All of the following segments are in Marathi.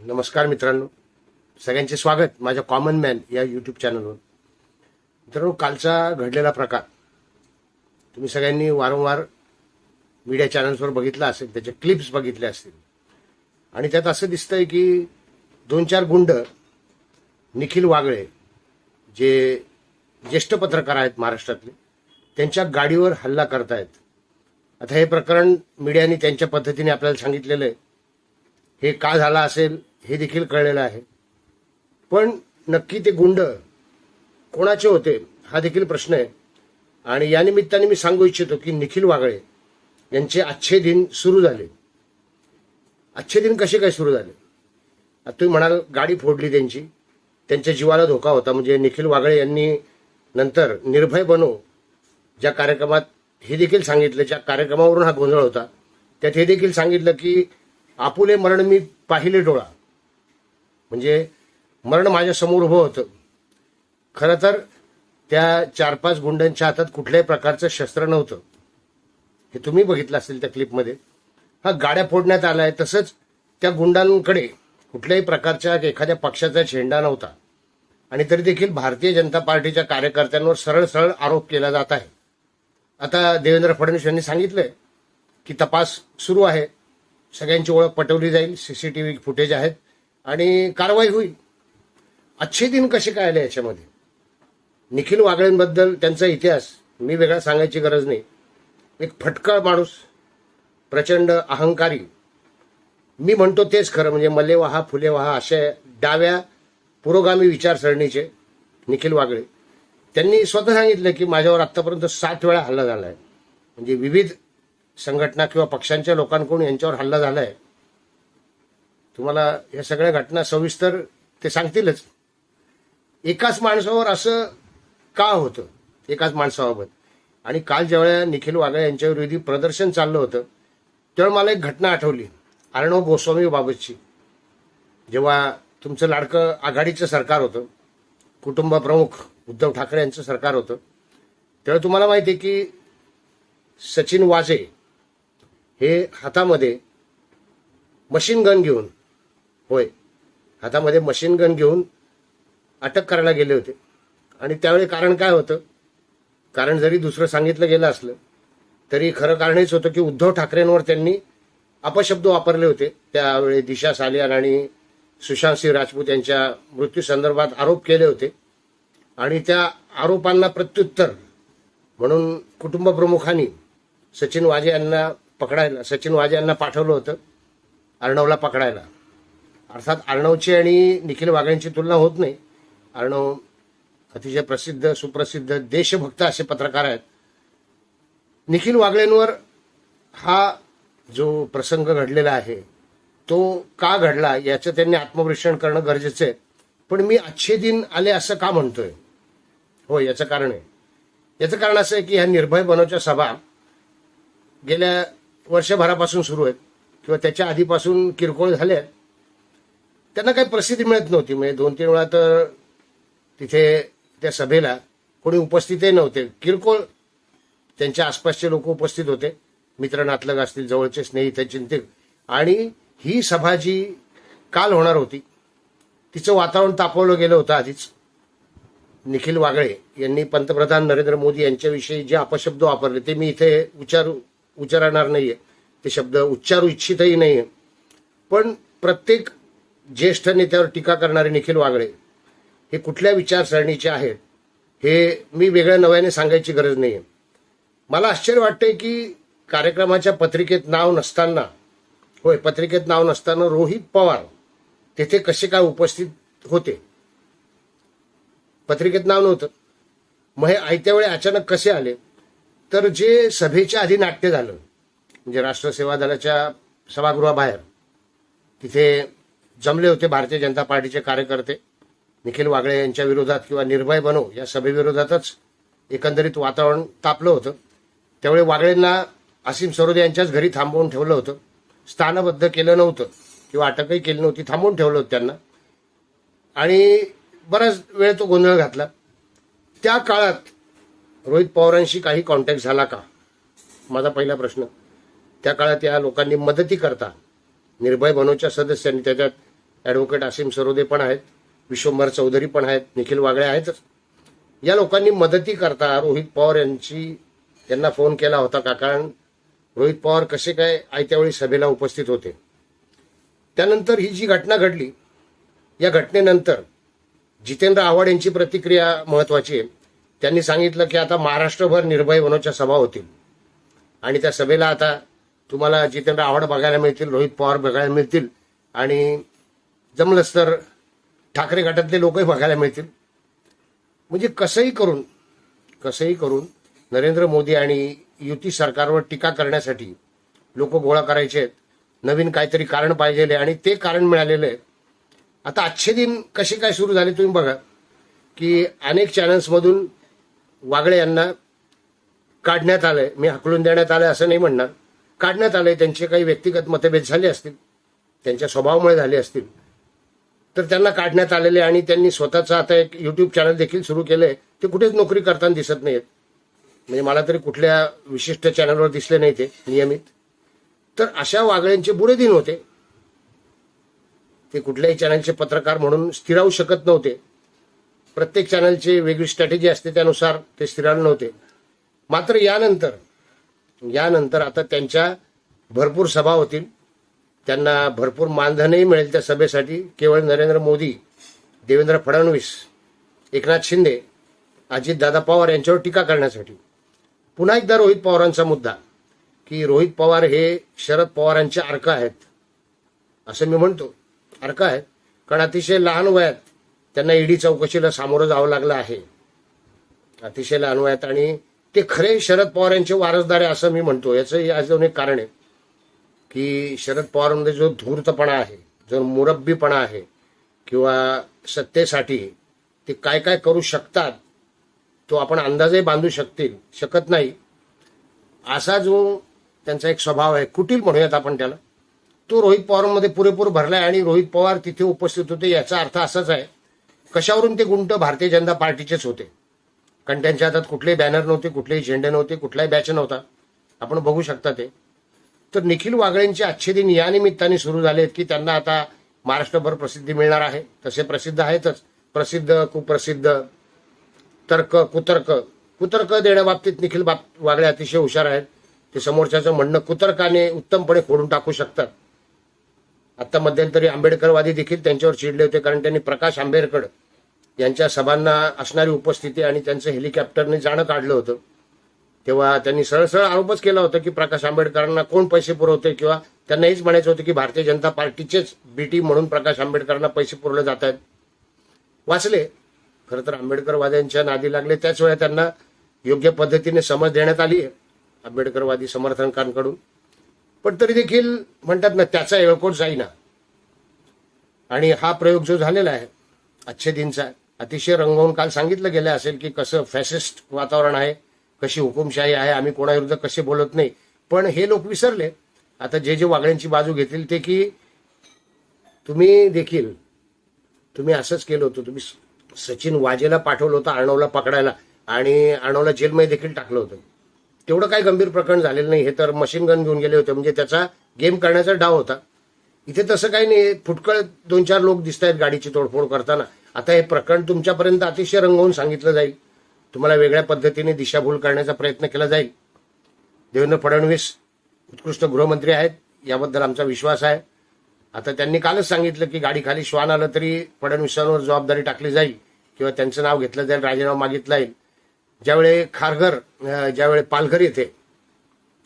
नमस्कार मित्रांनो. सगळ्यांचे स्वागत माझ्या कॉमन मॅन या यूट्यूब चॅनलवर मित्रांनो कालचा घडलेला प्रकार. तुम्ही सगळ्यांनी वारंवार मीडिया चॅनल्सवर बघितला असेल त्याचे क्लिप्स बघितले असतील. आणि त्यात असं दिसतंय की दोन चार गुंड निखिल वागळे जे ज्येष्ठ पत्रकार आहेत महाराष्ट्रातले त्यांच्या गाडीवर हल्ला करतायत. आता हे प्रकरण मीडियाने त्यांच्या पद्धतीने आपल्याला सांगितलेलं आहे. हे का झालं असेल? हे देखील कळलेलं आहे. पण नक्की ते गुंड कोणाचे होते हा देखील प्रश्न आहे. आणि या निमित्ताने मी सांगू इच्छितो की निखिल वागळे यांचे अच्छे दिन सुरू झाले. अच्छे दिन कसे काय सुरू झाले? आता तुम्ही म्हणाल गाडी फोडली त्यांची. त्यांच्या जीवाला धोका होता. म्हणजे निखिल वागळे यांनी नंतर निर्भय बनो ज्या कार्यक्रमात हे देखील सांगितलं ज्या कार्यक्रमावरून हा गोंधळ होता. त्यात हे देखील सांगितलं की आपुले मरण मी पाहिले डोळा. म्हणजे मरण माझ्यासमोर उभं होतं. खरं तर त्या चार पाच गुंडांच्या हातात कुठल्याही प्रकारचं शस्त्र नव्हतं. हे तुम्ही बघितलं असेल त्या क्लिपमध्ये. हा गाड्या फोडण्यात आलाय तसंच त्या गुंडांकडे कुठल्याही प्रकारच्या एखाद्या पक्षाचा झेंडा नव्हता. आणि तरी देखील भारतीय जनता पार्टीच्या कार्यकर्त्यांवर सरळ सरळ आरोप केला जात आहे. आता देवेंद्र फडणवीस यांनी सांगितलंय की तपास सुरू आहे. सगळ्यांची ओळख पटवली जाईल. सीसीटीव्ही फुटेज आहेत. आणि कारवाई होईल. अच्छे दिन कसे काय आले याच्यामध्ये? निखिल वागळेंबद्दल त्यांचा इतिहास मी वेगळा सांगायची गरज नाही. एक फटकळ माणूस प्रचंड अहंकारी. मी म्हणतो तेच खरं म्हणजे मल्ले वहा फुले वहा अशा डाव्या पुरोगामी विचारसरणीचे निखिल वागळे. त्यांनी स्वतः सांगितलं की माझ्यावर आतापर्यंत सात वेळा हल्ला झाला आहे म्हणजे विविध संघटना किंवा पक्षांच्या लोकांकडून यांच्यावर हल्ला झाला आहे तुम्हाला या सगळ्या घटना सविस्तर ते सांगतीलच. एकाच माणसावर असं का होतं? एकाच माणसाबाबत. आणि काल ज्यावेळेला निखिल वाघा यांच्या विरोधी प्रदर्शन चाललं होतं तेव्हा मला एक घटना आठवली अर्णव गोस्वामी बाबतची. जेव्हा तुमचं लाडकं आघाडीचं सरकार होतं कुटुंब प्रमुख उद्धव ठाकरे यांचं सरकार होतं तेव्हा तुम्हाला माहिती आहे की सचिन वाजे हे हातामध्ये मशीन गन घेऊन होय. हातामध्ये मशीन गन घेऊन अटक करायला गेले होते. आणि त्यावेळी कारण काय होतं? कारण जरी दुसरं सांगितलं गेलं असलं तरी खरं कारण हेच होतं की उद्धव ठाकरेंवर त्यांनी अपशब्द वापरले होते. त्यावेळी दिशा सालियान आणि सुशांत सिंह राजपूत यांच्या मृत्यूसंदर्भात आरोप केले होते. आणि त्या आरोपांना प्रत्युत्तर म्हणून कुटुंब प्रमुखांनी सचिन वाजे यांना पकडायला सचिन वाजे यांना पाठवलं होतं अर्णवला पकडायला. अर्थात अर्णवची आणि निखिल वागळेंची तुलना होत नाही. अर्णव अतिशय प्रसिद्ध सुप्रसिद्ध देशभक्त असे पत्रकार आहेत. निखिल वागळेंवर हा जो प्रसंग घडलेला आहे तो का घडला याचं त्यांनी आत्मपरीक्षण करणं गरजेचं आहे. पण मी अच्छे दिन आले असं का म्हणतोय? हो याचं कारण आहे. याचं कारण असं आहे की ह्या निर्भय बनवच्या सभा गेल्या वर्षभरापासून सुरू आहेत किंवा त्याच्या आधीपासून किरकोळ झाल्या त्यांना काही प्रसिद्धी मिळत नव्हती. म्हणजे दोन तीन वेळा तर तिथे त्या सभेला कोणी उपस्थितही नव्हते. किरकोळ त्यांच्या आसपासचे लोक उपस्थित होते. मित्र नातलग असतील जवळचे स्नेहित चिंतिक आणि ही सभा जी काल होणार होती तिचं वातावरण तापवलं गेलं होतं आधीच. निखिल वागळे यांनी पंतप्रधान नरेंद्र मोदी यांच्याविषयी जे अपशब्द वापरले ते मी इथे उच्चारू उच्चारणार नाहीये. ते शब्द उच्चारू इच्छितही नाहीये. पण प्रत्येक ज्येष्ठ नेत्यावर टीका करणारे निखिल वागळे हे कुठल्या विचारसरणीचे आहेत हे मी वेगळ्या नव्याने सांगायची गरज नाहीये. मला आश्चर्य वाटतंय की कार्यक्रमाच्या पत्रिकेत नाव नसताना होय पत्रिकेत नाव नसताना रोहित पवार तेथे कसे काय उपस्थित होते? पत्रिकेत नाव नव्हतं. मग हे आयत्या वेळी अचानक कसे आले? तर जे सभेच्या आधी नाट्य झालं म्हणजे राष्ट्र सेवा दलाच्या सभागृहाबाहेर तिथे जमले होते भारतीय जनता पार्टीचे कार्यकर्ते. निखिल वागळे यांच्या विरोधात किंवा निर्भय बनो या सभेविरोधातच एकंदरीत वातावरण तापलं होतं. त्यावेळी वागळेंना असीम सरोदे यांच्याच घरी थांबवून ठेवलं होतं. स्थानबद्ध केलं नव्हतं किंवा अटकही केली नव्हती थांबवून ठेवलं होतं त्यांना. आणि बराच वेळ तो गोंधळ घातला. त्या काळात रोहित पवारांशी काही कॉन्टॅक्ट झाला का? माझा पहिला प्रश्न. त्या काळात या लोकांनी मदती करता निर्भय बनोच्या सदस्यांनी त्याच्यात ॲडव्होकेट असीम सरोदे पण आहेत विश्वंभर चौधरी पण आहेत निखिल वागळे आहेतच. या लोकांनी मदती करता रोहित पवार यांची त्यांना फोन केला होता का? कारण रोहित पवार कसे काय आयत्या वेळी सभेला उपस्थित होते. त्यानंतर ही जी घटना घडली या घटनेनंतर जितेंद्र आव्हाड यांची प्रतिक्रिया महत्वाची आहे. त्यांनी सांगितलं की आता महाराष्ट्रभर निर्भय बनवच्या सभा होतील. आणि त्या सभेला आता तुम्हाला जितेंद्र आव्हाड बघायला मिळतील रोहित पवार बघायला मिळतील आणि जमलंच तर ठाकरे गटातले लोकही बघायला मिळतील. म्हणजे कसंही करून कसंही करून नरेंद्र मोदी आणि युती सरकारवर टीका करण्यासाठी लोक गोळा करायचे आहेत. नवीन काहीतरी कारण पाहिजेले आणि ते कारण मिळालेलं आहे आता आजचे दिन कसे काय सुरू झाले तुम्ही बघा की अनेक चॅनल्समधून वागळे यांना काढण्यात आलंय मी हकलून देण्यात आलंय असं नाही म्हणणार. काढण्यात आलंय त्यांचे काही व्यक्तिगत मतभेद झाले असतील त्यांच्या स्वभावामुळे झाले असतील. तर त्यांना काढण्यात आलेले आणि त्यांनी स्वतःचं आता एक युट्यूब चॅनल देखील सुरू केलंय. ते कुठेच नोकरी करताना दिसत नाहीत म्हणजे मला तरी कुठल्या विशिष्ट चॅनलवर दिसले नाही ते नियमित. तर अशा वागळ्यांचे बुरे दिन होते. ते कुठल्याही चॅनलचे पत्रकार म्हणून स्थिरावू शकत नव्हते. प्रत्येक चॅनलची वेगळी स्ट्रॅटेजी असते त्यानुसार ते स्थिरावले नव्हते. मात्र यानंतर यानंतर आता त्यांच्या भरपूर सभा होतील. त्यांना भरपूर मानधनही मिळेल त्या सभेसाठी. केवळ नरेंद्र मोदी देवेंद्र फडणवीस एकनाथ शिंदे अजितदादा पवार यांच्यावर टीका करण्यासाठी. पुन्हा एकदा रोहित पवारांचा मुद्दा की रोहित पवार हे शरद पवारांचे अर्क आहेत असं मी म्हणतो. अर्क आहेत. कारण अतिशय लहान वयात त्यांना ईडी चौकशीला सामोरं जावं लागलं आहे. अतिशय लहान वयात आणि ते खरे शरद पवार यांचे वारसदार आहे असं मी म्हणतो. याचं अजून एक कारण आहे. की शरद पवारमध्ये जो धूर्तपणा आहे जो मुरब्बीपणा आहे किंवा सत्तेसाठी ते काय काय करू शकतात तो आपण अंदाजही बांधू शकतील शकत नाही. असा जो त्यांचा एक स्वभाव आहे कुटील म्हणूयात आपण त्याला तो रोहित पवारमध्ये पुरेपूर भरलाय आणि रोहित पवार तिथे उपस्थित होते याचा अर्थ असाच आहे कशावरून ते गुंट भारतीय जनता पार्टीचेच होते? कारण त्यांच्या हातात कुठलेही बॅनर नव्हते कुठलेही झेंडे नव्हते कुठलाही बॅच नव्हता. आपण बघू शकता ते. तर निखिल वागळेंचे आजचे दिन या निमित्ताने सुरू झाले आहेत की त्यांना आता महाराष्ट्रभर प्रसिद्धी मिळणार आहे. तसे प्रसिद्ध आहेतच. प्रसिद्ध कुप्रसिद्ध तर्क कुतर्क. कुतर्क देण्याबाबतीत निखिल बाब वागळे अतिशय हुशार आहेत. ते समोरच्याचं म्हणणं कुतर्काने उत्तमपणे फोडून टाकू शकतात. आता मध्यंतरी आंबेडकरवादी देखील त्यांच्यावर चिडले होते कारण त्यांनी प्रकाश आंबेडकर यांच्या सभांना असणारी उपस्थिती आणि त्यांचं हेलिकॉप्टरने जाणं काढलं होतं. तेव्हा त्यांनी सरळ सरळ आरोपच केला होता की प्रकाश आंबेडकरांना कोण पैसे पुरवते किंवा त्यांना हेच म्हणायचं होतं की भारतीय जनता पार्टीचेच बीटी म्हणून प्रकाश आंबेडकरांना पैसे पुरवले जात आहेत. वाचले. खरं तर आंबेडकरवाद्यांच्या नादी लागले. त्याच वेळा त्यांना योग्य पद्धतीने समज देण्यात आली आहे आंबेडकरवादी समर्थकांकडून. पण तरी देखील म्हणतात ना त्याचा एळकोट जाईना. आणि हा प्रयोग जो झालेला आहे अच्छे दिनचा अतिशय रंगवून काल सांगितलं गेलं असेल की कसं फॅसिस्ट वातावरण आहे. कशी हुकुमशाही आहे आम्ही कोणाविरुद्ध कसे बोलत नाही. पण हे लोक विसरले. आता जे जे वागण्यांची बाजू घेतील ते की तुम्ही देखील तुम्ही असंच केलं होतं. तुम्ही सचिन वाजेला पाठवलं होतं अर्णवला पकडायला आणि अर्णवला जेलमध्ये देखील टाकलं होतं. तेवढं काही गंभीर प्रकरण झालेलं नाही. हे तर मशीन गन घेऊन गेले होते. म्हणजे त्याचा गेम करण्याचा डाव होता. इथे तसं काही नाही. फुटकळ दोन चार लोक दिसत आहेत गाडीची तोडफोड करताना. आता हे प्रकरण तुमच्यापर्यंत अतिशय रंगवून सांगितलं जाईल. तुम्हाला वेगळ्या पद्धतीने दिशाभूल करण्याचा प्रयत्न केला जाईल. देवेंद्र फडणवीस उत्कृष्ट गृहमंत्री आहेत याबद्दल आमचा विश्वास आहे. आता त्यांनी कालच सांगितलं की गाडीखाली श्वान आलं तरी फडणवीसांवर जबाबदारी टाकली जाईल किंवा त्यांचं नाव घेतलं जाईल राजीनामा मागितला जाईल. ज्यावेळी खारघर ज्यावेळी पालघर येथे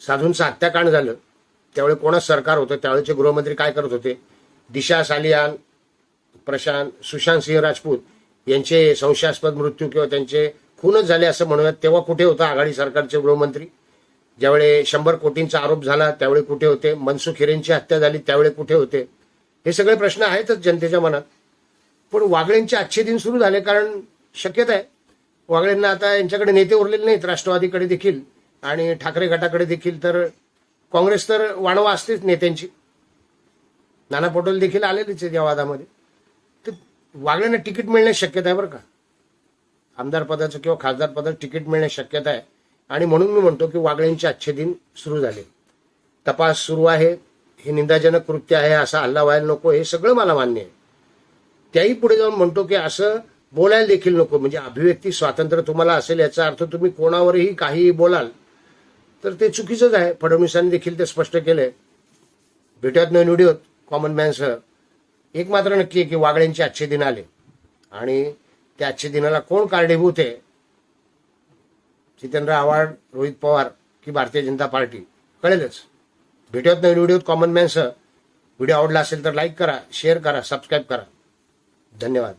साधूंचं हत्याकांड झालं त्यावेळी कोणाच सरकार होतं त्यावेळेचे गृहमंत्री काय करत होते? दिशा सालियान प्रशांत सुशांत सिंह राजपूत यांचे संशयास्पद मृत्यू किंवा त्यांचे खूनच झाले असं म्हणूयात. तेव्हा कुठे होता आघाडी सरकारचे गृहमंत्री? ज्यावेळी शंभर कोटींचा आरोप झाला त्यावेळी कुठे होते? मनसुख हिरेंची हत्या झाली त्यावेळी कुठे होते? हे सगळे प्रश्न आहेतच जनतेच्या मनात. पण वागळेंचे आजचे दिन सुरू झाले कारण शक्यता आहे वागळेंना आता यांच्याकडे नेते उरलेले नाहीत राष्ट्रवादीकडे देखील. आणि ठाकरे गटाकडे देखील तर काँग्रेस तर वाणवा असतेच नेत्यांची. नाना पटोले देखील आलेलेच आहेत या वादामध्ये. तर वागळ्यांना तिकीट मिळण्याची शक्यता आहे बरं का? आमदार पदाचं किंवा खासदार पदाचं तिकीट मिळण्याची शक्यता आहे. आणि म्हणून मी म्हणतो की वागळेंचे आजचे दिन सुरू झाले. तपास सुरू आहे. हे निंदाजनक कृत्य आहे असा हल्ला व्हायला नको हे सगळं मला मान्य आहे. त्याही पुढे जाऊन म्हणतो की असं बोलायला देखील नको. म्हणजे अभिव्यक्ती स्वातंत्र्य तुम्हाला असेल याचा अर्थ तुम्ही कोणावरही काहीही बोलाल तर ते चुकीचंच आहे. फडणवीसांनी देखील ते स्पष्ट केलंय. भेटूयात नवीन व्हिडिओत. कॉमन मॅनसह एक मात्र नक्की आहे की वागळ्यांचे आजचे दिन आले. आणि त्या आजच्या दिनाला कोण कारणीभूत आहे? जितेंद्र आव्हाड रोहित पवार की भारतीय जनता पार्टी? कळेलच. भेटूयात नवीन व्हिडिओत कॉमन मॅनसह व्हिडिओ आवडला असेल तर लाईक करा शेअर करा सबस्क्राईब करा. धन्यवाद.